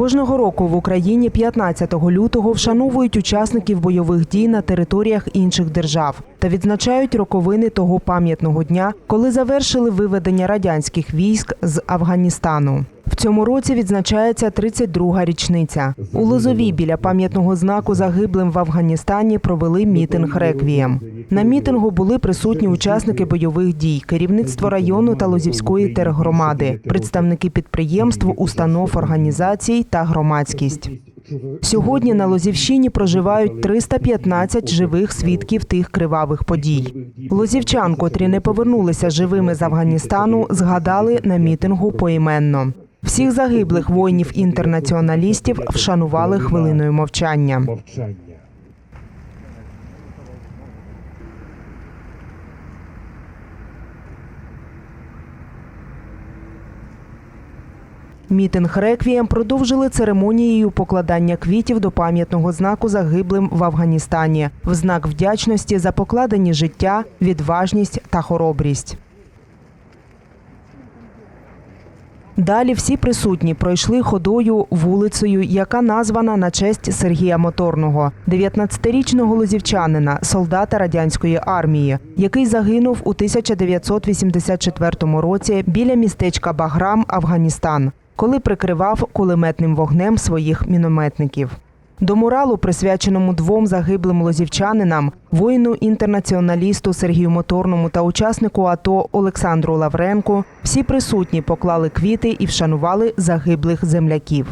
Кожного року в Україні 15 лютого вшановують учасників бойових дій на територіях інших держав та відзначають роковини того пам'ятного дня, коли завершили виведення радянських військ з Афганістану. В цьому році відзначається 32-га річниця. У Лозовій біля пам'ятного знаку загиблим в Афганістані провели мітинг реквієм. На мітингу були присутні учасники бойових дій, керівництво району та Лозівської тергромади, представники підприємств, установ, організацій та громадськість. Сьогодні на Лозівщині проживають 315 живих свідків тих кривавих подій. Лозівчан, котрі не повернулися живими з Афганістану, згадали на мітингу поіменно. Всіх загиблих воїнів-інтернаціоналістів вшанували хвилиною мовчання. Мітинг реквієм продовжили церемонією покладання квітів до пам'ятного знаку загиблим в Афганістані в знак вдячності за покладені життя, відважність та хоробрість. Далі всі присутні пройшли ходою вулицею, яка названа на честь Сергія Моторного, 19-річного лозівчанина, солдата радянської армії, який загинув у 1984 році біля містечка Баграм, Афганістан, коли прикривав кулеметним вогнем своїх мінометників. До муралу, присвяченому двом загиблим лозівчанинам, воїну-інтернаціоналісту Сергію Моторному та учаснику АТО Олександру Лавренку, всі присутні поклали квіти і вшанували загиблих земляків.